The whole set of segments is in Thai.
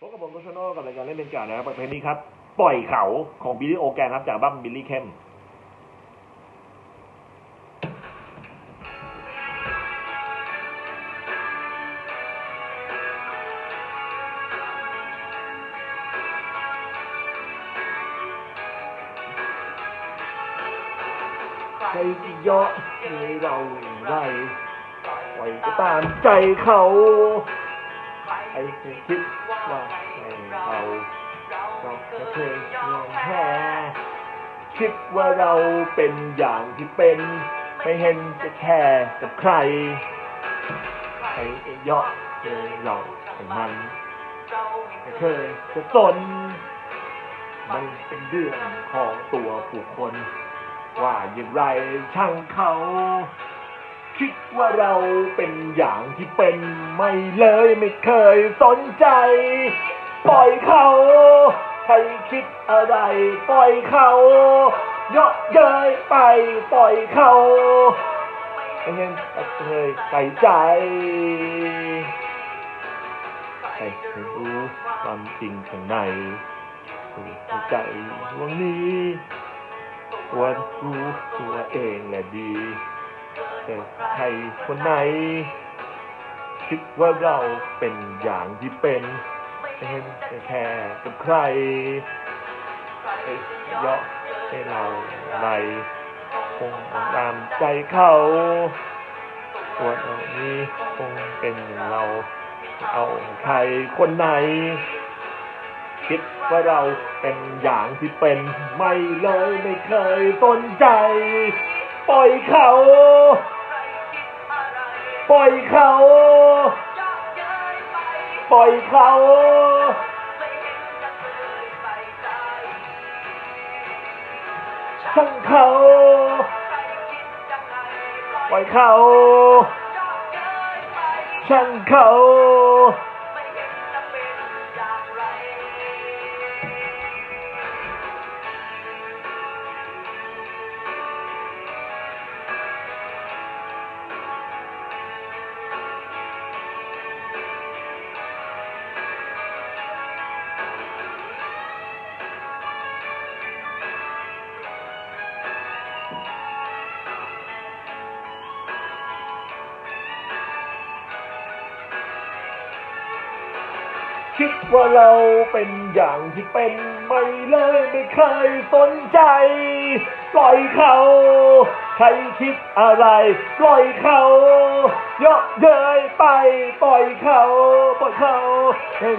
พบกับผมโคชโน่กับรายการเล่นเป็นกานะครับประเภทนี้ครับ ปล่อยเขาของบิลลี่โอแกนครับ จากบัมบิลลี่เข้มใครจะเยาะให้เราอย่างไรปล่อยก็ตามใจเขา ไอ้ที่คิดว่าเราเราจะเคยยอมแพ้คิดว่าเราเป็นอย่างที่เป็น ไม่เห็นจะแค่กับใครใครจะเยาะให้เราให้มันไม่เคยจะสนมันเป็นเรื่องของตัวบุคคลว่าอย่างไรช่างเขา คิดว่าเราเป็นอย่างที่เป็นไม่เลยไม่เคยสนใจ ปล่อยเขาใครคิดอะไร ปล่อยเขาเยาะเย้ยไปปล่อยเขาไม่เห็นเคยใส่ใจให้รู้ความจริงข้างในหัวใจดวงนี้ควรรู้ตัวเองแหละดี แต่ใครคนไหน คิดว่าเราเป็นอย่างที่เป็นไม่เห็นแค่กับใครไอ้เยาะให้เราอะไรคงตามใจเขาส่วนเรานี้คงเป็นเรา เอาใครคนไหน คิดว่าเราเป็นอย่างที่เป็น ไม่เลยไม่เคยสนใจ ปล่อยเขา ปล่อยเขา ปล่อยเขา ช่างเขา ปล่อยเขา ช่างเขา คิดว่าเราเป็นอย่างที่เป็นไม่เลยไม่เคยสนใจ ปล่อยเขา ใครคิดอะไร ปล่อยเขาเยาะเย้ยไป ปล่อยเขา ปล่อยเขาไม่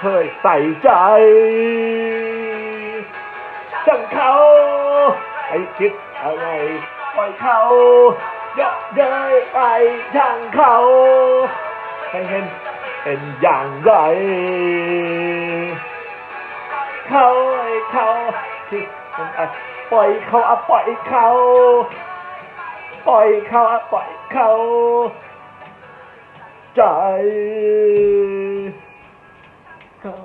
เคยใส่ใจช่งเขาใครคิดอะไร ปล่อยเขาเยาะเย้ยไปช่างเขาให้เห็น เป็นอย่างไร เขาไอ้เขาที่มันอะปล่อยเขาอะปล่อยเขา ปล่อยเขาอะปล่อยเขา ใจเขา